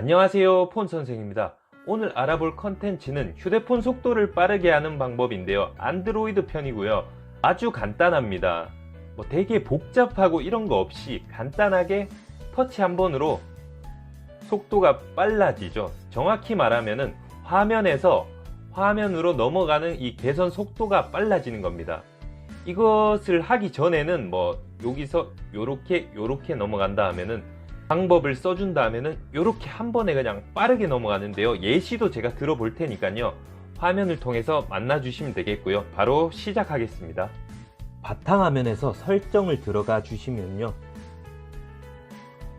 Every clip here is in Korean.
안녕하세요 폰 선생입니다. 오늘 알아볼 컨텐츠는 휴대폰 속도를 빠르게 하는 방법인데요. 안드로이드 편이고요. 아주 간단합니다. 뭐 되게 복잡하고 이런 거 없이 간단하게 터치 한 번으로 속도가 빨라지죠. 정확히 말하면은 화면에서 화면으로 넘어가는 이 개선 속도가 빨라지는 겁니다. 이것을 하기 전에는 뭐 여기서 요렇게 요렇게 넘어간다 하면은 방법을 써준다 하면은 요렇게 한 번에 그냥 빠르게 넘어가는데요. 예시도 제가 들어볼 테니까요. 화면을 통해서 만나주시면 되겠고요. 바로 시작하겠습니다. 바탕화면에서 설정을 들어가 주시면요.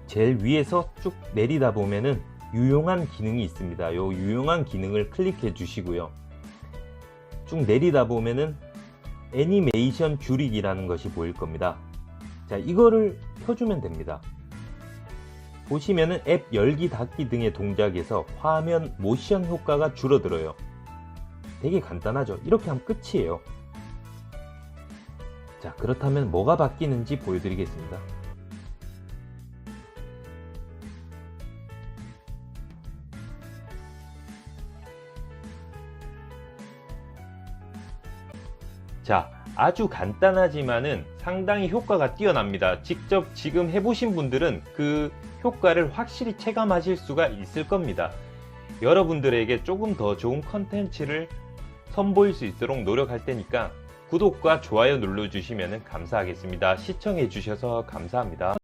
제일 위에서 쭉 내리다 보면은 유용한 기능이 있습니다. 요 유용한 기능을 클릭해 주시고요. 쭉 내리다 보면은 애니메이션 줄이기라는 것이 보일 겁니다. 자 이거를 켜주면 됩니다 보시면은 앱 열기 닫기 등의 동작에서 화면 모션 효과가 줄어들어요. 되게 간단하죠? 이렇게 하면 끝이에요. 자 그렇다면 뭐가 바뀌는지 보여드리겠습니다. 자, 아주 간단하지만은 상당히 효과가 뛰어납니다. 직접 지금 해보신 분들은 그 효과를 확실히 체감하실 수가 있을 겁니다. 여러분들에게 조금 더 좋은 컨텐츠를 선보일 수 있도록 노력할 테니까 구독과 좋아요 눌러주시면 감사하겠습니다. 시청해주셔서 감사합니다.